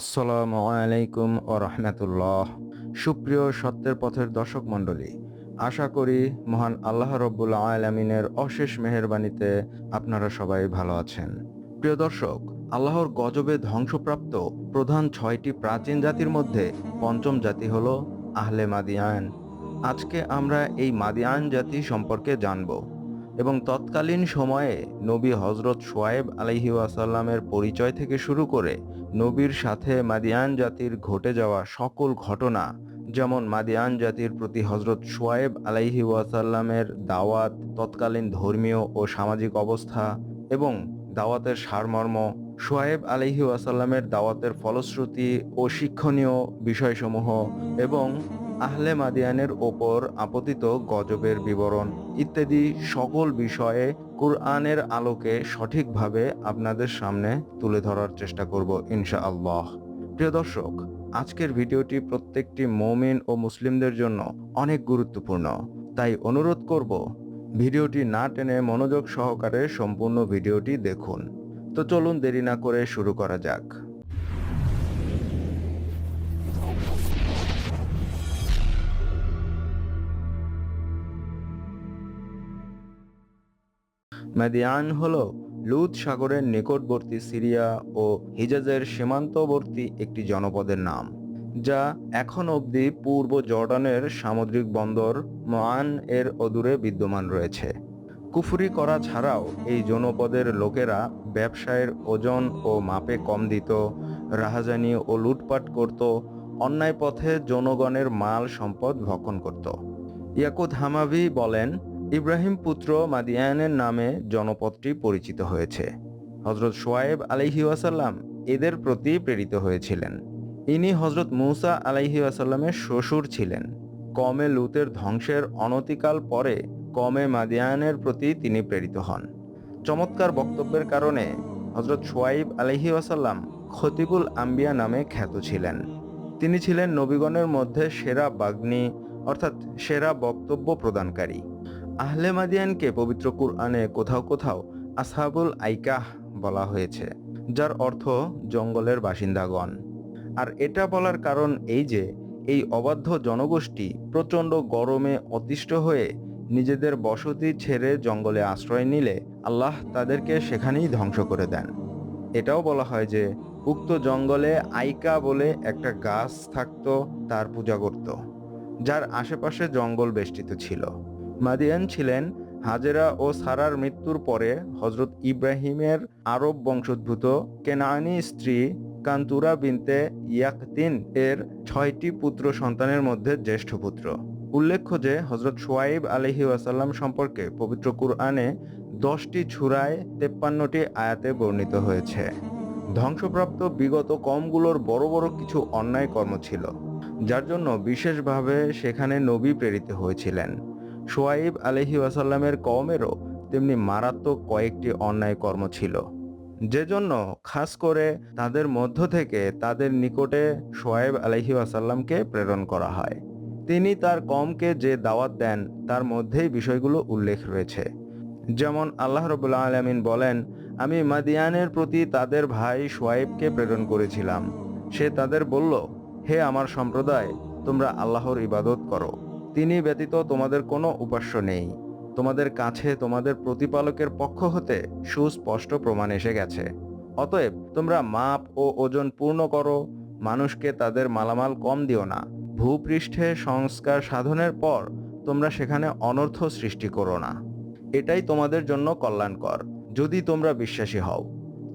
আসসালামু আলাইকুম ও রহমতুল্লাহ। সুপ্রিয় সত্যের পথের দর্শক মণ্ডলী, আশা করি মহান আল্লাহ রব্বুল আলমিনের অশেষ মেহেরবানিতে আপনারা সবাই ভালো আছেন। প্রিয় দর্শক, আল্লাহর গজবে ধ্বংসপ্রাপ্ত প্রধান ছয়টি প্রাচীন জাতির মধ্যে পঞ্চম জাতি হল আহলে মাদিয়ান। আজকে আমরা এই মাদিয়ান জাতি সম্পর্কে জানব এবং তৎকালীন সময়ে নবী হজরত সোয়েব আলহি ওয়াসাল্লামের পরিচয় থেকে শুরু করে নবীর সাথে মাদিয়ান জাতির ঘটে যাওয়া সকল ঘটনা, যেমন মাদিয়ান জাতির প্রতি হজরত সোয়েব আলাইহি ওয়াসাল্লামের দাওয়াত, তৎকালীন ধর্মীয় ও সামাজিক অবস্থা এবং দাওয়াতের সারমর্ম সোয়েব আলহি ওয়াসাল্লামের দাওয়াতের ফলশ্রুতি ও শিক্ষণীয় বিষয়সমূহ এবং আহলে মাদিয়ানের ওপর আপতিত গজবের বিবরণ। ইত্যাদি সকল বিষয়ে কুরআনের আলোকে সঠিকভাবে আপনাদের সামনে তুলে ধরার চেষ্টা করব ইনশাআল্লাহ। প্রিয় দর্শক, আজকের ভিডিওটি প্রত্যেকটি মমিন ও মুসলিমদের জন্য অনেক গুরুত্বপূর্ণ। তাই অনুরোধ করব, ভিডিওটি না টেনে মনোযোগ সহকারে সম্পূর্ণ ভিডিওটি দেখুন। তো চলুন দেরি না করে শুরু করা যাক। মাদিয়ান হল লুত সাগরের নিকটবর্তী সিরিয়া ও হিজাজের সীমান্তবর্তী একটি জনপদের নাম, যা এখন অবধি পূর্ব জর্ডানের সামুদ্রিক বন্দর মান এর অদূরে বিদ্যমান রয়েছে। কুফুরি করা ছাড়াও এই জনপদের লোকেরা ব্যবসায়ের ওজন ও মাপে কম দিত, রাহাজানি ও লুটপাট করত, অন্যায় পথে জনগণের মাল সম্পদ ভক্ষণ করত। ইয়াকুত হামাভি বলেন ইব্রাহিম পুত্র মাদিয়ানের নামে জনপদটি পরিচিত হয়েছে। হজরত সোয়েব আলাইহি ওয়াসাল্লাম এদের প্রতি প্রেরিত হয়েছিলেন। ইনি হজরত মুসা আলাইহি ওয়াসাল্লামের শ্বশুর ছিলেন। কমে লুতের ধ্বংসের অনতিকাল পরে কমে মাদিয়ানের প্রতি তিনি প্রেরিত হন। চমৎকার বক্তব্যের কারণে হজরত সোয়াইব আলহি ওয়াসাল্লাম খতিবুল আম্বিয়া নামে খ্যাত ছিলেন। তিনি ছিলেন নবীগণের মধ্যে সেরা বাগ্নি অর্থাৎ সেরা বক্তব্য প্রদানকারী। আহলে মাদিয়ানকে পবিত্র কুরআনে কোথাও কোথাও আসহাবুল আইকাহ বলা হয়েছে, যার অর্থ জঙ্গলের বাসিন্দাগণ। আর এটা বলার কারণ এই যে, এই অবাধ্য জনগোষ্ঠী প্রচণ্ড গরমে অতিষ্ঠ হয়ে নিজেদের বসতি ছেড়ে জঙ্গলে আশ্রয় নিলে আল্লাহ তাদেরকে সেখানেই ধ্বংস করে দেন। এটাও বলা হয় যে, উক্ত জঙ্গলে আইকা বলে একটা গাছ থাকতো, তার পূজা করত, যার আশেপাশে জঙ্গল বেষ্টিত ছিল। মাদিয়ান ছিলেন হাজেরা ও সারার মৃত্যুর পরে হজরত ইব্রাহিমের আরব বংশোদ্ভূত কেনানি স্ত্রী কান্তুরা বিনতে ইয়াকতিন এর ছয়টি পুত্র সন্তানের মধ্যে জ্যেষ্ঠ পুত্র। উল্লেখ্য যে হজরত সোয়াইব আলহি ওয়াসাল্লাম সম্পর্কে পবিত্র কুরআনে দশটি ছুরায় তেপ্পান্নটি আয়াতে বর্ণিত হয়েছে। ধ্বংসপ্রাপ্ত বিগত কমগুলোর বড় বড় কিছু অন্যায় কর্ম ছিল, যার জন্য বিশেষভাবে সেখানে নবী প্রেরিত হয়েছিলেন। সোয়াইব আলহি ওয়াসাল্লামের কমেরও তেমনি মারাত্মক কয়েকটি অন্যায় কর্ম ছিল। যে জন্য খাস করে তাদের মধ্য থেকে তাদের নিকটে সোয়াইব আলহি ওয়াসাল্লামকে প্রেরণ করা হয়। তিনি তার কমকে যে দাওয়াত দেন, তার মধ্যেই বিষয়গুলো উল্লেখ রয়েছে। যেমন আল্লাহ রবুল্লা আলমিন বলেন, আমি মাদিয়ানের প্রতি তাদের ভাই সোয়াইবকে প্রেরণ করেছিলাম। সে তাদের বলল, হে আমার সম্প্রদায়, তোমরা আল্লাহর ইবাদত করো। তিনি ব্যতীত তোমাদের কোনো উপাস্য নেই। তোমাদের কাছে তোমাদের প্রতিপালকের পক্ষ হতে সুস্পষ্ট প্রমাণ এসে গেছে। অতএব তোমরা মাপ ও ওজন পূর্ণ করো, মানুষকে তাদের মালামাল কম দিও না। ভূপৃষ্ঠে সংস্কার সাধনের পর তোমরা সেখানে অনর্থ সৃষ্টি করো না। এটাই তোমাদের জন্য কল্যাণকর, যদি তোমরা বিশ্বাসী হও।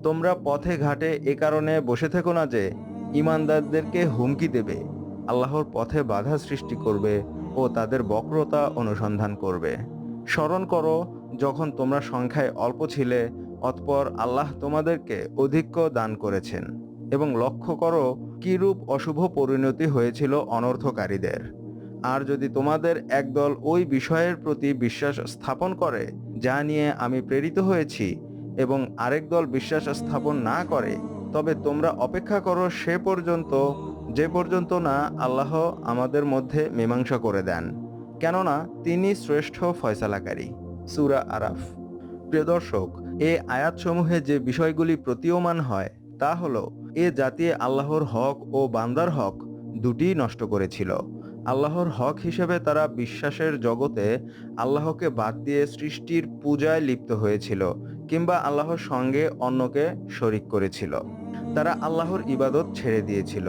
তোমরা পথে ঘাটে এ কারণে বসে থেকো না যে, ইমানদারদেরকে হুমকি দেবে। আল্লাহর পথে বাধা সৃষ্টি করবে ও তাদের বক্রতা অনুসন্ধান করবে। স্মরণ করো, যখন তোমরা সংখ্যায় অল্প ছিলে, অতপর আল্লাহ তোমাদেরকে অধিক্য দান করেছেন। এবং লক্ষ্য করো, কিরূপ অশুভ পরিণতি হয়েছিল অনর্থকারীদের। আর যদি তোমাদের একদল ওই বিষয়ের প্রতি বিশ্বাস স্থাপন করে, যা নিয়ে আমি প্রেরিত হয়েছি, এবং আরেক দল বিশ্বাস স্থাপন না করে, তবে তোমরা অপেক্ষা করো সে পর্যন্ত যে পর্যন্ত না আল্লাহ আমাদের মধ্যে মীমাংসা করে দেন, কেননা তিনি শ্রেষ্ঠ ফয়সালাকারী। সুরা আরাফ। প্রিয় দর্শক এ আয়াতসমূহে যে বিষয়গুলি প্রতীয়মান হয়, তা হল, এ জাতি আল্লাহর হক ও বান্দার হক দুটিই নষ্ট করেছিল। আল্লাহর হক হিসেবে তারা বিশ্বাসের জগতে আল্লাহকে বাদ দিয়ে সৃষ্টির পূজায় লিপ্ত হয়েছিল, কিংবা আল্লাহর সঙ্গে অন্যকে শরিক করেছিল। তারা আল্লাহর ইবাদত ছেড়ে দিয়েছিল।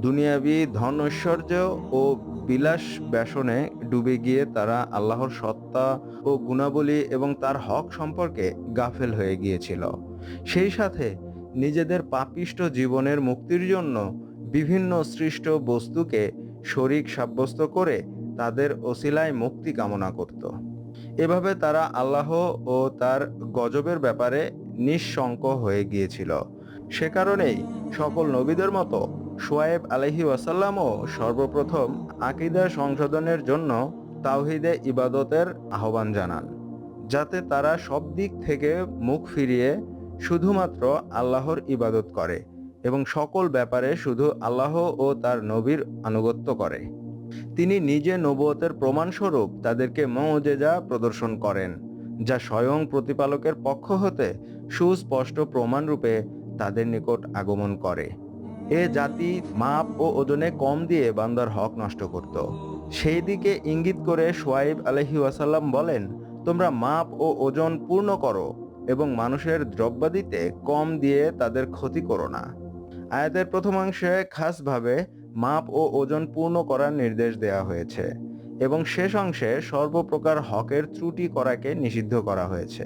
দুনিয়াবি ধন ঐশ্বর্য ও বিলাস ব্যসনে ডুবে গিয়ে তারা আল্লাহর সত্তা ও গুণাবলী এবং তার হক সম্পর্কে গাফেল হয়ে গিয়েছিল। সেই সাথে নিজেদের পাপিষ্ট জীবনের মুক্তির জন্য বিভিন্ন সৃষ্ট বস্তুকে শরিক সাব্যস্ত করে তাদের ওসিলায় মুক্তি কামনা করত। এভাবে তারা আল্লাহ ও তার গজবের ব্যাপারে নিঃশঙ্ক হয়ে গিয়েছিল। সে কারণেই সকল নবীদের মতো সোয়েব আলহি ওয়াসাল্লামও সর্বপ্রথম আকিদা সংশোধনের জন্য তাওহিদে ইবাদতের আহ্বান জানান, যাতে তারা সব দিক থেকে মুখ ফিরিয়ে শুধুমাত্র আল্লাহর ইবাদত করে এবং সকল ব্যাপারে শুধু আল্লাহ ও তার নবীর আনুগত্য করে। তিনি নিজে নবুয়তের প্রমাণস্বরূপ তাদেরকে মৌজেজা প্রদর্শন করেন, যা স্বয়ং প্রতিপালকের পক্ষ হতে সুস্পষ্ট প্রমাণরূপে তাদের নিকট আগমন করে। এ জাতি মাপ ও ওজনে কম দিয়ে বান্দার হক নষ্ট করত। সেই দিকে ইঙ্গিত করে সোয়াইব আলহি ওয়াসাল্লাম বলেন, তোমরা মাপ ও ওজন পূর্ণ করো এবং মানুষের দ্রব্যাদিতে কম দিয়ে তাদের ক্ষতি করো না। আয়াতের প্রথমাংশে খাসভাবে মাপ ও ওজন পূর্ণ করার নির্দেশ দেওয়া হয়েছে এবং শেষ অংশে সর্বপ্রকার হকের ত্রুটি করাকে নিষিদ্ধ করা হয়েছে।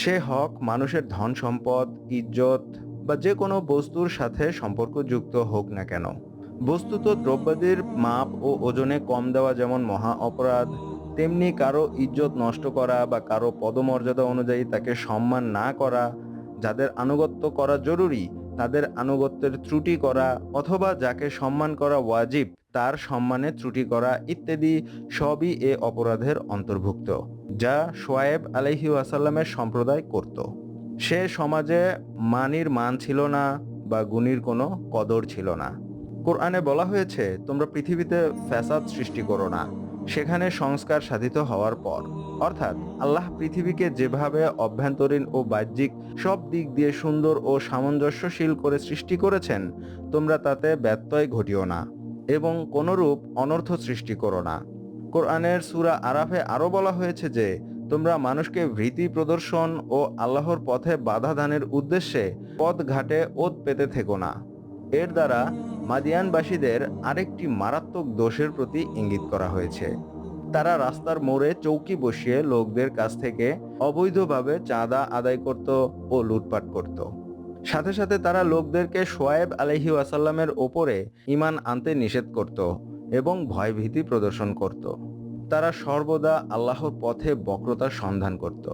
সে হক মানুষের ধন সম্পদ ইজ্জত বা যে কোনো বস্তুর সাথে সম্পর্কযুক্ত হোক না কেন। বস্তুত দ্রব্যাদির মাপ ও ওজনে কম দেওয়া যেমন মহা অপরাধ, তেমনি কারও ইজ্জত নষ্ট করা বা কারও পদমর্যাদা অনুযায়ী তাকে সম্মান না করা, যাদের আনুগত্য করা জরুরি, তাদের আনুগত্যের ত্রুটি করা অথবা যাকে সম্মান করা ওয়াজিব, তার সম্মানে ত্রুটি করা ইত্যাদি সবই এ অপরাধের অন্তর্ভুক্ত, যা সোয়েব আলহি ওয়াসাল্লামের সম্প্রদায় করত। সে সমাজে মানির মান ছিল না বা গুণীর কোনো কদর ছিল না। কোরআনে বলা হয়েছে, তোমরা পৃথিবীতে ফ্যাসাদ সৃষ্টি করো না। সেখানে সংস্কার সাধিত হওয়ার পর। অর্থাৎ আল্লাহ পৃথিবীকে যেভাবে অভ্যন্তরীণ ও বাহ্যিক সব দিক দিয়ে সুন্দর ও সামঞ্জস্যশীল করে সৃষ্টি করেছেন, তোমরা তাতে ব্যত্যয় ঘটিও না এবং কোনরূপ অনর্থ সৃষ্টি করো না। কোরআনের সুরা আরাফে আরও বলা হয়েছে যে তোমরা মানুষকে ভীতি প্রদর্শন ও আল্লাহর পথে বাধা দানের উদ্দেশ্যে পথ ঘাটে ওত পেতে থেকো না। এর দ্বারা মাদিয়ানবাসীদের আরেকটি মারাত্মক দোষের প্রতি ইঙ্গিত করা হয়েছে। তারা রাস্তার মোড়ে চৌকি বসিয়ে লোকদের কাছ থেকে অবৈধভাবে চাঁদা আদায় করত ও লুটপাট করত। সাথে সাথে তারা লোকদেরকে সোয়েব আলহি ওয়াসাল্লামের ওপরে ইমান আনতে নিষেধ করত এবং ভয়ভীতি প্রদর্শন করত। তারা সর্বদা আল্লাহর পথে বক্রতার সন্ধান করত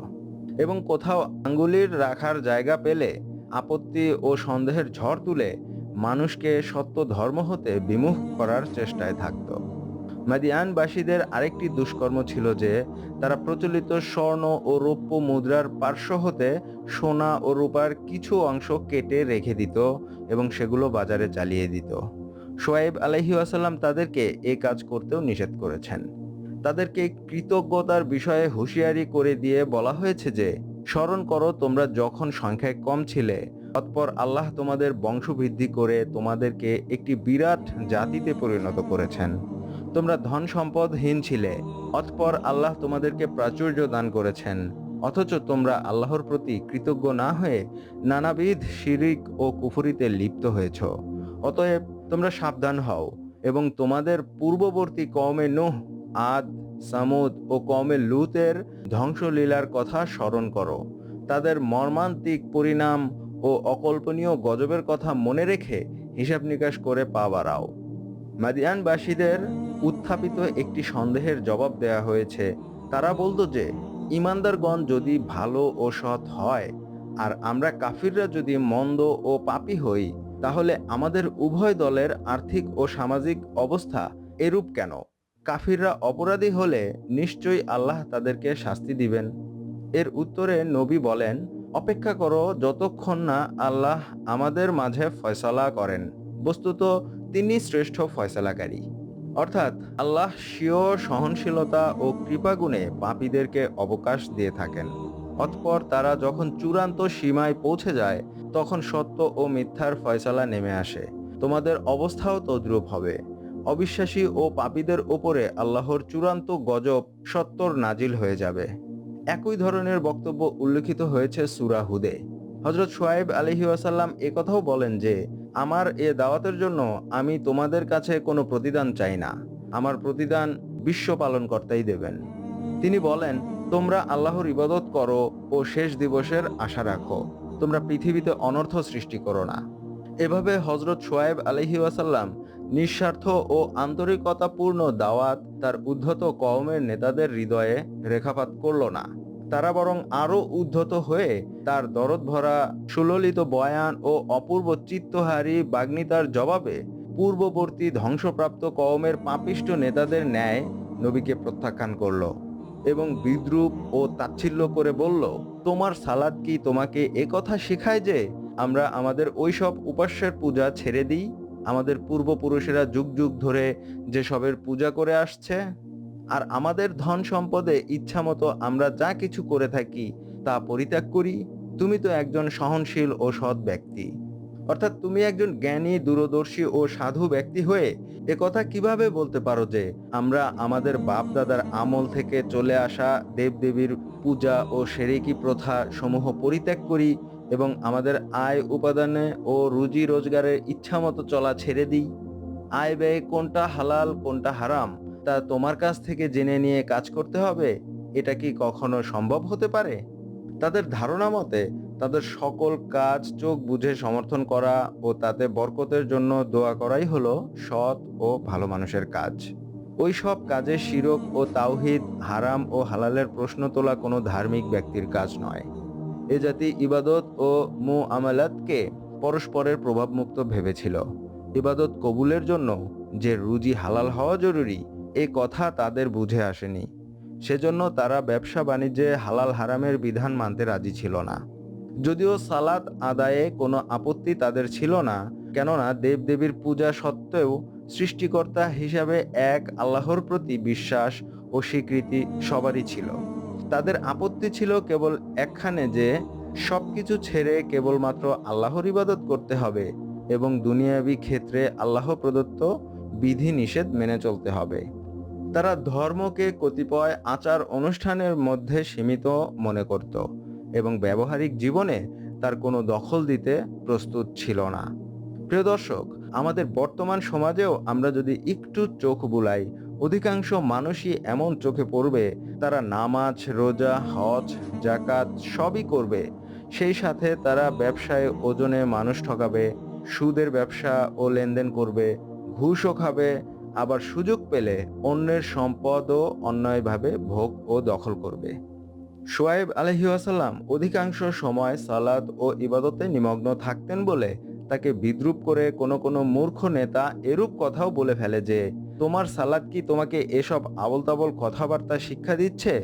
এবং কোথাও আঙ্গুলির রাখার জায়গা পেলে আপত্তি ও সন্দেহের ঝড় তুলে মানুষকে সত্য ধর্ম হতে বিমুখ করার চেষ্টায় থাকত। মাদিয়ানবাসীদের আরেকটি দুষ্কর্ম ছিল যে, তারা প্রচলিত স্বর্ণ ও রৌপ্য মুদ্রার পার্শ্ব হতে সোনা ও রূপার কিছু অংশ কেটে রেখে দিত এবং সেগুলো বাজারে চালিয়ে দিত। সোয়েব আলহি আসাল্লাম তাদেরকে এ কাজ করতেও নিষেধ করেছেন। তাদেরকে কৃতজ্ঞতার বিষয়ে হুঁশিয়ারি করে দিয়ে বলা হয়েছে যে, স্মরণ করো তোমরা যখন সংখ্যায় কম ছিলে, তৎপর আল্লাহ তোমাদের বংশবৃদ্ধি করে তোমাদেরকে একটি বিরাট জাতিতে পরিণত করেছেন। তোমরা ধন সম্পদহীন ছিলে, অতপর আল্লাহ তোমাদেরকে প্রাচুর্য দান করেছেন। অথচ তোমরা আল্লাহর প্রতি কৃতজ্ঞ না হয়ে নানাবিধ শিরিক ও কুফুরিতে লিপ্ত হয়েছ। অতএব তোমরা সাবধান হও এবং তোমাদের পূর্ববর্তী কমে নুহ আদ, সামুদ ও কমে লুতের ধ্বংসলীলার কথা স্মরণ করো। তাদের মর্মান্তিক পরিণাম ও অকল্পনীয় গজবের কথা মনে রেখে হিসাব নিকাশ করে পা বাড়াও। মাদিয়ানবাসীদের উত্থাপিত একটি সন্দেহের জবাব দেয়া হয়েছে। তারা বলতো যে, ইমানদারগণ যদি ভালো ও সৎ হয়, আর আমরা কাফিররা যদি মন্দ ও পাপি হই, তাহলে আমাদের উভয় দলের আর্থিক ও সামাজিক অবস্থা এরূপ কেন? কাফিররা অপরাধী হলে নিশ্চয়ই আল্লাহ তাদেরকে শাস্তি দিবেন। এর উত্তরে নবী বলেন, অপেক্ষা করো যতক্ষণ না আল্লাহ আমাদের মাঝে ফয়সালা করেন। বস্তুত তিনি শ্রেষ্ঠ ফয়সালাকারী। অর্থাৎ আল্লাহ স্বীয় সহনশীলতা ও কৃপাগুণে পাপীদেরকে অবকাশ দিয়ে থাকেন। অতপর তারা যখন চূড়ান্ত সীমায় পৌঁছে যায়, তখন সত্য ও মিথ্যার ফয়সালা নেমে আসে। তোমাদের অবস্থাও তদ্রূপ হবে। অবিশ্বাসী ও পাপীদের ওপরে আল্লাহর চূড়ান্ত গজব সত্তর নাজিল হয়ে যাবে। একই ধরনের বক্তব্য উল্লেখিত হয়েছে সুরা হুদে। হজরত সোয়াইব আলহি ওয়াসাল্লাম কথাও বলেন যে, আমার এ দাওয়াতের জন্য আমি তোমাদের কাছে কোনো প্রতিদান চাই না। আমার প্রতিদান বিশ্ব পালন পালনকর্তাই দেবেন। তিনি বলেন, তোমরা আল্লাহর ইবাদত করো ও শেষ দিবসের আশা রাখো। তোমরা পৃথিবীতে অনর্থ সৃষ্টি করো না। এভাবে হজরত সোয়াইব আলহি ওয়াসাল্লাম নিঃস্বার্থ ও আন্তরিকতাপূর্ণ দাওয়াত তার উদ্ধত কওমের নেতাদের হৃদয়ে রেখাপাত করল না। তারা বরং আরও উদ্ধত হয়ে তার দরদ ভরা সুললিত বয়ান ও অপূর্ব চিত্তহারী বাগ্নিতার জবাবে পূর্ববর্তী ধ্বংসপ্রাপ্ত কওমের পাপিষ্ট নেতাদের ন্যায় নবীকে প্রত্যাখ্যান করল এবং বিদ্রুপ ও তাচ্ছিল্য করে বলল, তোমার সালাদ কি তোমাকে একথা শেখায় যে আমরা আমাদের ওইসব উপাস্যের পূজা ছেড়ে দিই? আমাদের পূর্বপুরুষেরা যুগ যুগ ধরে যেসবের পূজা করে আসছে, আর আমাদের ধন সম্পদে ইচ্ছামতো আমরা যা কিছু করে থাকি তা পরিত্যাগ করি, তুমি তো একজন সহনশীল ও সৎ ব্যক্তি। অর্থাৎ তুমি একজন জ্ঞানী, দূরদর্শী ও সাধু ব্যক্তি হয়ে কথা কীভাবে বলতে পারো যে আমরা আমাদের বাপ দাদার আমল থেকে চলে আসা দেবদেবীর পূজা ও সেরেকি প্রথা সমূহ পরিত্যাগ করি এবং আমাদের আয় উপাদানে ও রুজি রোজগারের ইচ্ছামতো চলা ছেড়ে দিই। আয় ব্যয় কোনটা হালাল, কোনটা হারাম, তা তোমার কাছ থেকে জেনে নিয়ে কাজ করতে হবে। এটা কি কখনো সম্ভব হতে পারে? তাদের ধারণা মতে, তাদের সকল কাজ চোখ বুঝে সমর্থন করা ও তাতে বরকতের জন্য দোয়া করাই হলো সৎ ও ভালো মানুষের কাজ। ওই সব কাজে শিরক ও তাওহিদ হারাম ও হালালের প্রশ্ন তোলা কোনো ধার্মিক ব্যক্তির কাজ নয়। এ জাতি ইবাদত ও মু আমালাতকে পরস্পরের প্রভাবমুক্ত ভেবেছিল। ইবাদত কবুলের জন্য যে রুজি হালাল হওয়া জরুরি, এ কথা তাদের বুঝে আসেনি। সেজন্য তারা ব্যবসা বাণিজ্যে হালাল হারামের বিধান মানতে রাজি ছিল না। যদিও সালাত আদায়ে কোনো আপত্তি তাদের ছিল না, কেননা দেবদেবীর পূজা সত্ত্বেও সৃষ্টিকর্তা হিসাবে এক আল্লাহর প্রতি বিশ্বাস ও স্বীকৃতি সবারই ছিল। তাদের আপত্তি ছিল কেবল একখানে যে সবকিছু ছেড়ে কেবলমাত্র আল্লাহর ইবাদত করতে হবে এবং দুনিয়াবি ক্ষেত্রে আল্লাহ প্রদত্ত বিধি নিষেধ মেনে চলতে হবে। তারা ধর্মকে কতিপয় আচার অনুষ্ঠানের মধ্যে সীমিত মনে করত এবং ব্যবহারিক জীবনে তার কোনো দখল দিতে প্রস্তুত ছিল না। প্রিয় দর্শক, আমাদের বর্তমান সমাজেও আমরা যদি একটু চোখ বুলাই অধিকাংশ মানুষই এমন চোখে পড়বে, তারা নামাজ, রোজা, হজ জাকাত সবই করবে। সেই সাথে তারা ব্যবসায় ওজনে মানুষ ঠকাবে, সুদের ব্যবসা ও লেনদেন করবে, ঘুষও খাবে, আবার সুযোগ পেলে অন্যের সম্পদও অন্যায়ভাবে ভোগ ও দখল করবে। সোয়েব আলহিউসাল্লাম অধিকাংশ সময় সালাদ ও ইবাদতে নিমগ্ন থাকতেন বলে তাকে বিদ্রুপ করে কোনো কোনো মূর্খ নেতা এরূপ কথাও বলে ফেলে যে, তোমার সালাদ কি তোমাকে এসব আবল তাবল কথাবার্তা শিক্ষা দিচ্ছে?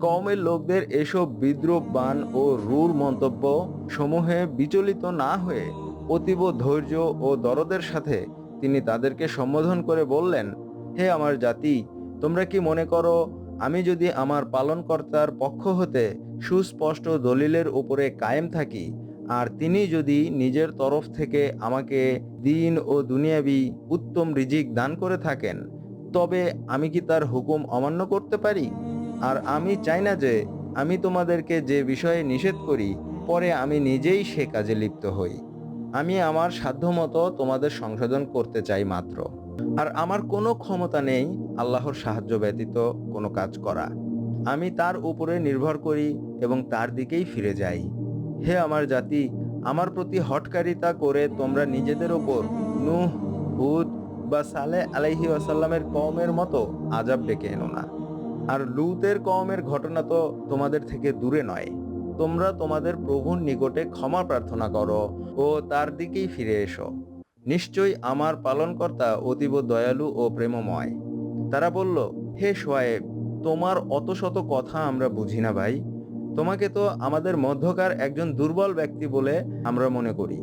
কওমের লোকদের এসব বিদ্রুপ বান ও রুর মন্তব্য সমূহে বিচলিত না হয়ে, অতীব ধৈর্য ও দরদের সাথে তিনি তাদেরকে সম্বোধন করে বললেন, হে আমার জাতি, তোমরা কি মনে করো, আমি যদি আমার পালনকর্তার পক্ষ হতে সুস্পষ্ট দলিলের উপরে কায়েম থাকি আর তিনি যদি নিজের তরফ থেকে আমাকে দিন ও দুনিয়াবি উত্তম রিজিক দান করে থাকেন, তবে আমি কি তার হুকুম অমান্য করতে পারি? আর আমি চাই না যে আমি তোমাদেরকে যে বিষয়ে নিষেধ করি, পরে আমি নিজেই সে কাজে লিপ্ত হই। আমি আমার সাধ্যমতো তোমাদের সংশোধন করতে চাই মাত্র। আর আমার কোনো ক্ষমতা নেই আল্লাহর সাহায্য ব্যতীত কোনো কাজ করা। আমি তার উপরে নির্ভর করি এবং তার দিকেই ফিরে যাই। হে আমার জাতি, আমার প্রতি হটকারিতা করে তোমরা নিজেদের ওপর নুহ, হুদ বা সালে আলাইহি আসাল্লামের কওমের মতো আজাব ডেকে এনো না। আর লুতের কওমের ঘটনা তো তোমাদের থেকে দূরে নয়। তোমরা তোমাদের প্রভুর নিকটে ক্ষমা প্রার্থনা করো ও তার দিকেই ফিরে এসো। নিশ্চয়ই আমার পালনকর্তা অতীব দয়ালু ও প্রেমময়। তারা বলল, হে সোয়েব তোমার অত শত কথা আমরা বুঝি না ভাই। তোমাকে তো আমাদের মধ্যকার একজন দুর্বল ব্যক্তি বলে আমরা মনে করি।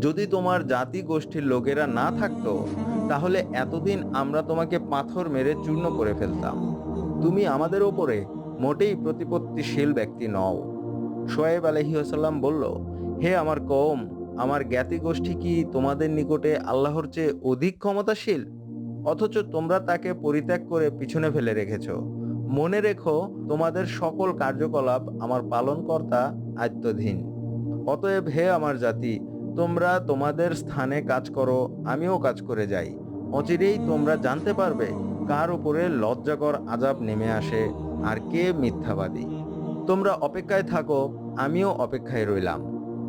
যদি তোমার জাতি গোষ্ঠীর লোকেরা না থাকতো, তাহলে এতদিন আমরা তোমাকে পাথর মেরে চূর্ণ করে ফেলতাম। তুমি আমাদের ওপরে মোটেই প্রতিপত্তিশীল ব্যক্তি নও। সোয়েব আলহিউসাল্লাম বলল, হে আমার কওম, আমার জ্ঞাতি গোষ্ঠী কি তোমাদের নিকটে আল্লাহর চেয়ে অধিক ক্ষমতাশীল? অথচ তোমরা তাকে পরিত্যাগ করে পিছনে ফেলে রেখেছ। মনে রেখো, তোমাদের সকল কার্যকলাপ আমার পালনকর্তা আত্মধীন অতএব হে আমার জাতি, তোমরা তোমাদের স্থানে কাজ করো, আমিও কাজ করে যাই। অচিরেই তোমরা জানতে পারবে কার উপরে লজ্জাকর আজাব নেমে আসে আর কে মিথ্যাবাদী। তোমরা অপেক্ষায় থাকো, আমিও অপেক্ষায় রইলাম।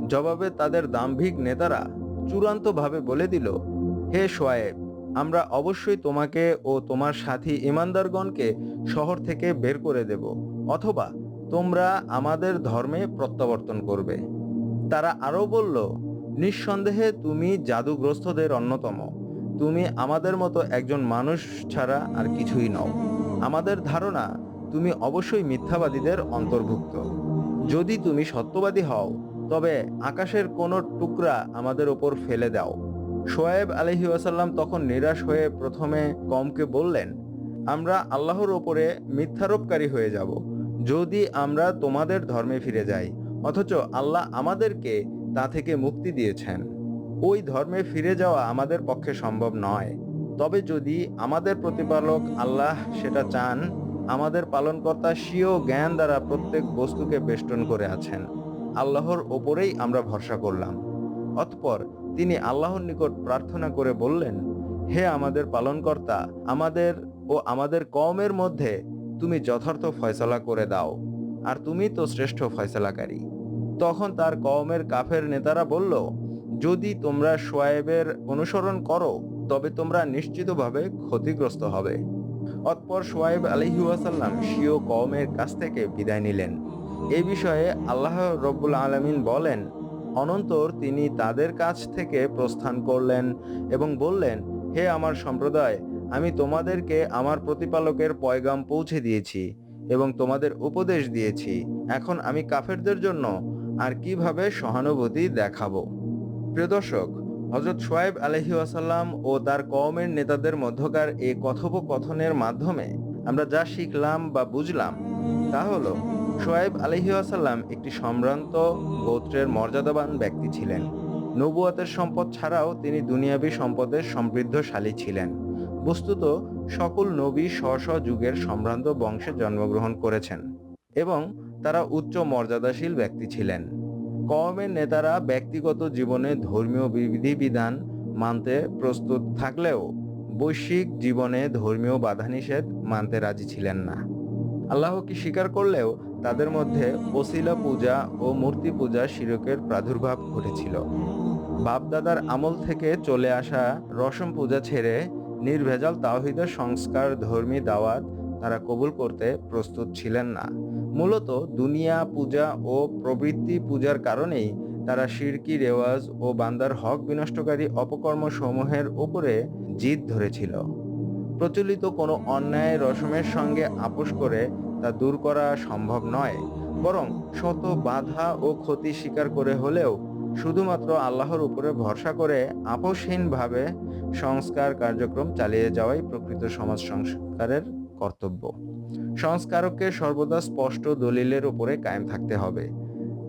জবাবে তাদের দাম্ভিক নেতারা চূড়ান্তভাবে বলে দিল, হে সোয়েব আমরা অবশ্যই তোমাকে ও তোমার সাথী ইমানদারগণকে শহর থেকে বের করে দেব, অথবা তোমরা আমাদের ধর্মে প্রত্যাবর্তন করবে। তারা আরও বলল, নিঃসন্দেহে তুমি জাদুগ্রস্তদের অন্যতম। তুমি আমাদের মতো একজন মানুষ ছাড়া আর কিছুই নও। আমাদের ধারণা, তুমি অবশ্যই মিথ্যাবাদীদের অন্তর্ভুক্ত। যদি তুমি সত্যবাদী হও, তবে আকাশের কোনো টুকরা আমাদের ওপর ফেলে দাও। শোয়েব আলহি ওয়াসাল্লাম তখন নিরাশ হয়ে প্রথমে কমকে বললেন, আমরা আল্লাহর ওপরে মিথ্যারোপকারী হয়ে যাব, যদি আমরা তোমাদের ধর্মে ফিরে যাই, অথচ আল্লাহ আমাদেরকে তা থেকে মুক্তি দিয়েছেন। ওই ধর্মে ফিরে যাওয়া আমাদের পক্ষে সম্ভব নয়। তবে যদি আমাদের প্রতিপালক আল্লাহ সেটা চান, আমাদের পালনকর্তা স্বীয় জ্ঞান দ্বারা প্রত্যেক বস্তুকে বেষ্টন করে আছেন। আল্লাহর ওপরেই আমরা ভরসা করলাম। অতপর তিনি আল্লাহর নিকট প্রার্থনা করে বললেন, হে আমাদের পালনকর্তা, আমাদের ও আমাদের কওমের মধ্যে তুমি যথার্থ ফয়সলা করে দাও, আর তুমি তো শ্রেষ্ঠ ফয়সলাকারী। তখন তার কওমের কাফের নেতারা বলল, যদি তোমরা সোয়েবের অনুসরণ করো, তবে তোমরা নিশ্চিতভাবে ক্ষতিগ্রস্ত হবে। অতপর সোয়েব আলহিউসাল্লাম স্বীয় কওমের কাছ থেকে বিদায় নিলেন। এ বিষয়ে আল্লাহ রব্বুল আলমিন বলেন অনন্তর তিনি তাদের কাছ থেকে প্রস্থান করলেন এবং বললেন, হে আমার সম্প্রদায়, আমি তোমাদেরকে আমার প্রতিপালকের পয়গাম পৌঁছে দিয়েছি এবং তোমাদের উপদেশ দিয়েছি। এখন আমি কাফেরদের জন্য আর কীভাবে সহানুভূতি দেখাবো? প্রিয় দর্শক হজরত সোয়েব আলহি আসাল্লাম ও তার কওমের নেতাদের মধ্যকার এই কথোপকথনের মাধ্যমে আমরা যা শিখলাম বা বুঝলাম তা হলো সোয়েব আলহি আসাল্লাম একটি সম্ভ্রান্ত গোত্রের মর্যাদাবান ব্যক্তি ছিলেন। নবুয়াতের সম্পদ ছাড়াও তিনি দুনিয়াবী সম্পদের সমৃদ্ধশালী ছিলেন। বস্তুত, সকল নবী স্ব স্ব যুগের সম্ভ্রান্ত বংশে জন্মগ্রহণ করেছেন এবং তারা উচ্চ মর্যাদাশীল ব্যক্তি ছিলেন। কওমের নেতারা ব্যক্তিগত জীবনে ধর্মীয় বিধিবিধান মানতে প্রস্তুত থাকলেও বৈশ্বিক জীবনে ধর্মীয় বাধানিষেধ মানতে রাজি ছিলেন না। আল্লাহকে স্বীকার করলেও তাদের মধ্যে ওসিলা পূজা ও মূর্তি পূজা শিরকের প্রাদুর্ভাব ঘটেছিল। বাপদাদার আমল থেকে চলে আসা রসম পূজা ছেড়ে নির্ভেজাল তাওহিদের সংস্কার ধর্মী দাওয়াত তারা কবুল করতে প্রস্তুত ছিলেন না। মূলত দুনিয়া পূজা ও প্রবৃত্তি পূজার কারণেই তারা শিরকি রেওয়াজ ও বান্দার হক বিনষ্টকারী অপকর্ম সমূহের উপরে জিদ ধরেছিল। প্রচলিত কোনো অন্যায় রসমের সঙ্গে আপোষ করে তা দূর করা সম্ভব নয়, বরং শত বাধা ও ক্ষতি স্বীকার করে হলেও শুধুমাত্র আল্লাহর উপরে ভরসা করে আপোষহীনভাবে সংস্কার কার্যক্রম চালিয়ে যাওয়াই প্রকৃত সমাজ সংস্কারের কর্তব্য। সংস্কারককে সর্বদা স্পষ্ট দলিলের উপরে কায়েম থাকতে হবে।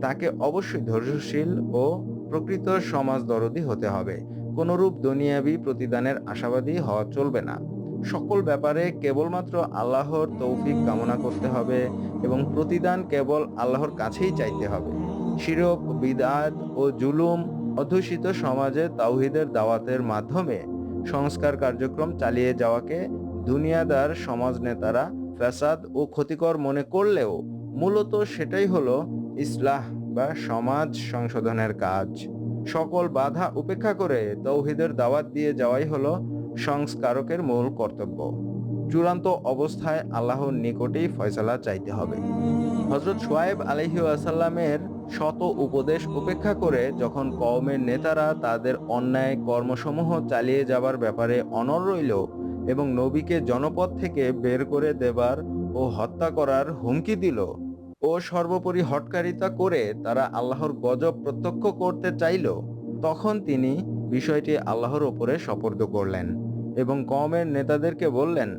তাকে অবশ্যই ধৈর্যশীল ও প্রকৃত সমাজ দরদি হতে হবে। কোনরূপ দুনিয়াবি প্রতিদানের আশাবাদী হওয়া চলবে না। সকল ব্যাপারে কেবলমাত্র আল্লাহর তৌফিক কামনা করতে হবে এবং প্রতিদান কেবল আল্লাহর কাছেই চাইতে হবে। শিরক বিদাত ও জুলুম অধ্যুষিত সমাজে তাওহিদের দাওয়াতের মাধ্যমে সংস্কার কার্যক্রম চালিয়ে যাওয়াকে দুনিয়াদার সমাজ নেতারা ফ্যাসাদ ও ক্ষতিকর মনে করলেও মূলত সেটাই হলো ইসলাহ বা সমাজ সংশোধনের কাজ। সকল বাধা উপেক্ষা করে তৌহিদের দাওয়াত দিয়ে যাওয়াই হলো সংস্কারকের মূল কর্তব্য। চূড়ান্ত অবস্থায় আল্লাহর নিকটেই ফয়সালা চাইতে হবে। হজরত সোয়েব আলহি আসাল্লামের শত উপদেশ উপেক্ষা করে যখন কওমের নেতারা তাদের অন্যায় কর্মসমূহ চালিয়ে যাবার ব্যাপারে অনর রইল এবং নবীকে জনপদ থেকে বের করে দেবার ও হত্যা করার হুমকি দিল, ও সর্বোপরি হটকারিতা করে তারা আল্লাহর গজব প্রত্যক্ষ করতে চাইল, তখন তিনি বিষয়টি আল্লাহর ওপরে সপর্দ করলেন। এবং কমের নেতাদেরকে বললেন,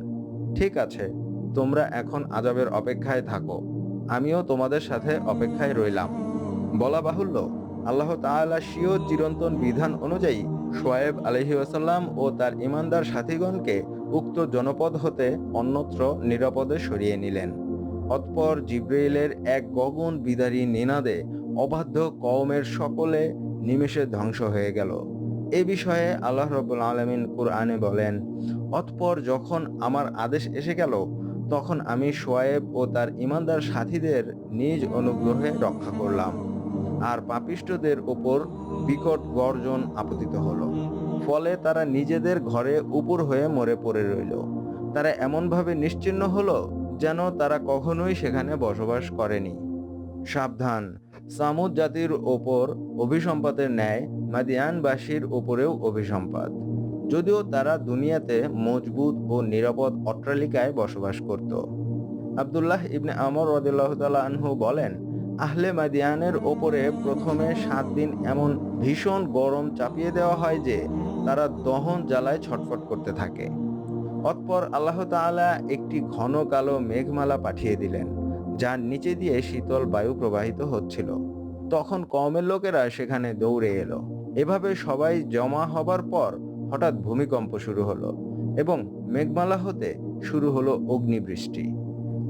ঠিক আছে, তোমরা এখন আজাবের অপেক্ষায় থাকো। আমিও তোমাদের সাথে অপেক্ষায় রইলাম। বলা বাহুল্য, আল্লাহ তাআলা স্বীয় চিরন্তন বিধান অনুযায়ী সোয়েব আলহি আসাল্লাম ও তার ইমানদার সাথীগণকে উক্ত জনপদ হতে অন্যত্র নিরাপদে সরিয়ে নিলেন। অতপর জিব্রাইলের এক গগন বিদারী নিনাদে অবাধ্য কওমের সকলে নিমেষে ধ্বংস হয়ে গেল। এ বিষয়ে আল্লাহ রব্বুল আলমিন কুরআনে বলেন, অতপর যখন আমার আদেশ এসে গেল, তখন আমি সোয়েব ও তার ইমানদার সাথীদের নিজ অনুগ্রহে রক্ষা করলাম। আর পাপিষ্টদের ওপর বিকট গর্জন আপতিত হলো। ফলে তারা নিজেদের ঘরে উপর হয়ে মরে পড়ে রইল। তারা এমনভাবে নিশ্চিন্ন হলো যেন তারা কখনোই সেখানে বসবাস করেনি। সাবধান সামুদ জাতির ওপর অভিসম্পাতের ন্যায় মাদিয়ানবাসীর ওপরেও অভিসম্পাত। যদিও তারা দুনিয়াতে মজবুত ও নিরাপদ অট্টালিকায় বসবাস করত। আবদুল্লাহ ইবনে আমর রদিল্লাহ তালা আনহু বলেন, আহলে মাদিয়ানের ওপরে প্রথমে সাত দিন এমন ভীষণ গরম চাপিয়ে দেওয়া হয় যে তারা দহন জ্বালায় ছটফট করতে থাকে। অতপর আল্লাহ তাআলা একটি ঘন কালো মেঘমালা পাঠিয়ে দিলেন। যার নিচে দিয়ে শীতল বায়ু প্রবাহিত হচ্ছিল। তখন কমের লোকেরা সেখানে দৌড়ে এলো। এভাবে সবাই জমা হবার পর হঠাৎ ভূমিকম্প শুরু হলো এবং মেঘমালা হতে শুরু হলো অগ্নিবৃষ্টি।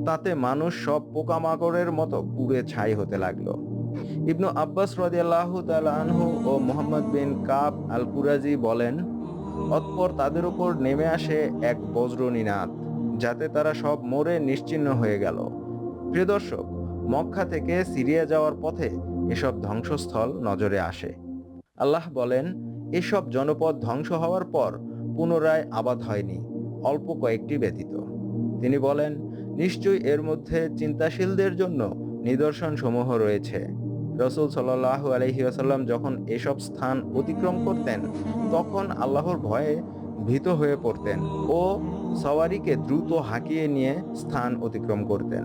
তাতে মানুষ সব পোকামাকড়ের মতো পুড়ে ছাই হতে লাগল। ইবনু আব্বাস রদিয়াল্লাহ আনহু ও মোহাম্মদ বিন কাব আল কুরাজি বলেন, অতপর তাদের উপর নেমে আসে এক বজ্রনীনাদ, যাতে তারা সব মরে নিশ্চিহ্ন হয়ে গেল। প্রিয় দর্শক, মক্কা থেকে সিরিয়া যাওয়ার পথে এসব ধ্বংসস্থল নজরে আসে। আল্লাহ বলেন, এসব জনপদ ধ্বংস হওয়ার পর পুনরায় আবাদ হয়নি, অল্প কয়েকটি ব্যতীত। তিনি বলেন, নিশ্চয়ই এর মধ্যে চিন্তাশীলদের জন্য নিদর্শন সমূহ রয়েছে। রসুল সাল্লাহ আলহিউসাল্লাম যখন এসব স্থান অতিক্রম করতেন, তখন আল্লাহর ভয়ে ভীত হয়ে পড়তেন ও সওয়ারিকে দ্রুত হাঁকিয়ে নিয়ে স্থান অতিক্রম করতেন।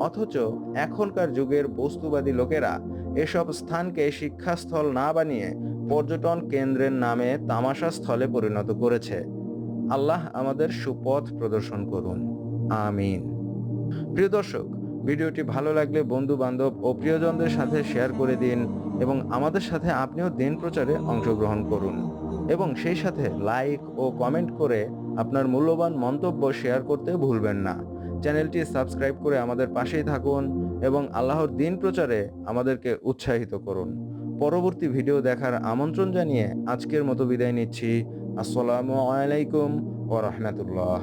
অথচ এখনকার যুগের বস্তুবাদী লোকেরা এসব স্থানকে শিক্ষাস্থল না বানিয়ে পর্যটন কেন্দ্রের নামে তামাশা স্থলে পরিণত করেছে। আল্লাহ আমাদের সুপথ প্রদর্শন করুন। আমিন। প্রিয় দর্শক, ভিডিওটি ভালো লাগলে বন্ধু বান্ধব ও প্রিয়জনদের সাথে শেয়ার করে দিন এবং আমাদের সাথে আপনিও দিন প্রচারে অংশগ্রহণ করুন এবং সেই সাথে লাইক ও কমেন্ট করে আপনার মূল্যবান মন্তব্য শেয়ার করতে ভুলবেন না। চ্যানেলটি সাবস্ক্রাইব করে আমাদের পাশেই থাকুন এবং আল্লাহর দিন প্রচারে আমাদেরকে উৎসাহিত করুন। পরবর্তী ভিডিও দেখার আমন্ত্রণ জানিয়ে আজকের মতো বিদায় নিচ্ছি। আসসালামু আলাইকুম ও রহমতুল্লাহ।